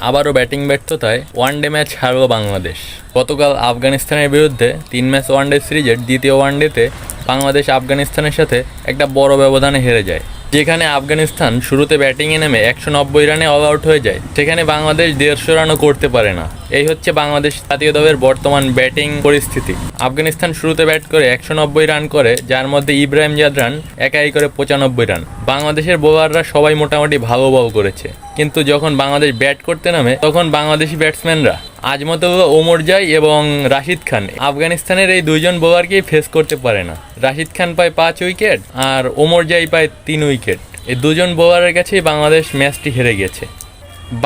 আবারও ব্যাটিং ব্যর্থতায় one day match হারল বাংলাদেশ। গতকাল আফগানিস্তানের বিরুদ্ধে তিন ম্যাচ ওয়ানডে সিরিজের দ্বিতীয় ওয়ানডেতে বাংলাদেশ আফগানিস্তানের সাথে একটা বড় ব্যবধানে হেরে যায়। যেখানে আফগানিস্তান শুরুতে ব্যাটিংয়ে নেমে একশো নব্বই রানে অল আউট হয়ে যায়, সেখানে বাংলাদেশ দেড়শো রানও করতে পারে না। এই হচ্ছে বাংলাদেশ জাতীয় দলের বর্তমান ব্যাটিং পরিস্থিতি। আফগানিস্তান শুরুতে ব্যাট করে একশো নব্বই রান করে, যার মধ্যে ইব্রাহিম জাদরান একাই করে পঁচানব্বই রান। বাংলাদেশের বোলাররা সবাই মোটামুটি ভালো বল করেছে। কিন্তু যখন বাংলাদেশ ব্যাট করতে নামে, তখন বাংলাদেশি ব্যাটসম্যানরা আজমতুল্লাহ ওমর জাই এবং রাশিদ খান আফগানিস্তানের এই দুইজন বোলারকেই ফেস করতে পারে না। রাশিদ খান পায় পাঁচ উইকেট আর ওমর জাই পায় তিন উইকেট এই দুজন বোলারের কাছেই বাংলাদেশ ম্যাচটি হেরে গেছে।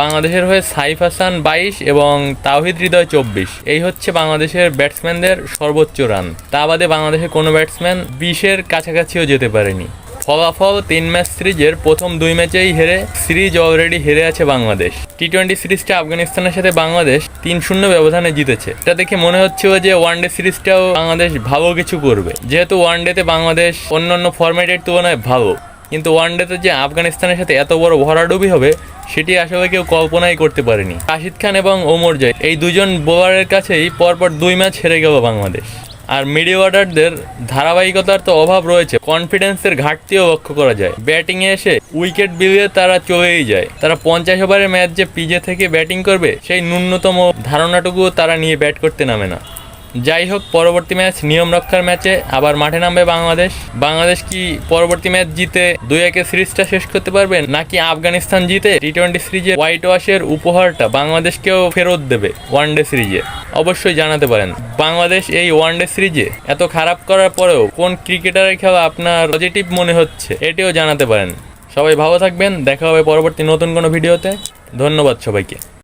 বাংলাদেশের হয়ে সাইফ হাসান বাইশ এবং তাওহিদ হৃদয় চব্বিশ। এই হচ্ছে বাংলাদেশের ব্যাটসম্যানদের সর্বোচ্চ রান তা বাদে বাংলাদেশের কোনো ব্যাটসম্যান বিশের কাছাকাছিও যেতে পারেনি। ফলাফল তিন ম্যাচ সিরিজের প্রথম দুই ম্যাচেই হেরে সিরিজ অলরেডি হেরে আছে বাংলাদেশ। টি টোয়েন্টি সিরিজটা আফগানিস্তানের সাথে বাংলাদেশ তিন শূন্য ব্যবধানে জিতেছে। এটা দেখে মনে হচ্ছিল যে ওয়ানডে সিরিজটাও বাংলাদেশ ভালো কিছু করবে। যেহেতু ওয়ান ওয়ানডেতে বাংলাদেশ অন্যান্য ফরম্যাটের তুলনায় ভালো, কিন্তু ওয়ান ওয়ানডেতে যে আফগানিস্তানের সাথে এত বড় ভরাডুবি হবে, সেটি আসলে কেউ কল্পনাই করতে পারেনি। রাশিদ খান এবং ওমর জয়, এই দুজন বোলারের কাছেই পরপর দুই ম্যাচ হেরে গেল বাংলাদেশ। আর মিডিয়া অর্ডারদের ধারাবাহিকতার তো অভাব রয়েছে। কনফিডেন্সের ঘাটতিও লক্ষ্য করা যায়। ব্যাটিংয়ে এসে উইকেট বিলিয়ে তারা চলেই যায়। তারা পঞ্চাশ ওভারের ম্যাচ যে পিজে থেকে ব্যাটিং করবে, সেই ন্যূনতম ধারণাটুকুও তারা নিয়ে ব্যাট করতে নামে না। যাই হোক পরবর্তী ম্যাচ, নিয়ম রক্ষার ম্যাচে আবার মাঠে নামবে বাংলাদেশ। বাংলাদেশ কি পরবর্তী ম্যাচ জিতে দুই একে সিরিজটা শেষ করতে পারবে, নাকি আফগানিস্তান জিতে টি টোয়েন্টি সিরিজে হোয়াইট ওয়াশের উপহারটা বাংলাদেশকেও ফেরত দেবে ওয়ান ডে সিরিজে? অবশ্যই জানাতে পারেন। বাংলাদেশ এই ওয়ান ডে সিরিজে এত খারাপ করার পরেও কোন ক্রিকেটারের খেলা আপনার পজিটিভ মনে হচ্ছে, এটিও জানাতে পারেন। সবাই ভালো থাকবেন, দেখা হবে পরবর্তী নতুন কোনো ভিডিওতে। ধন্যবাদ সবাইকে।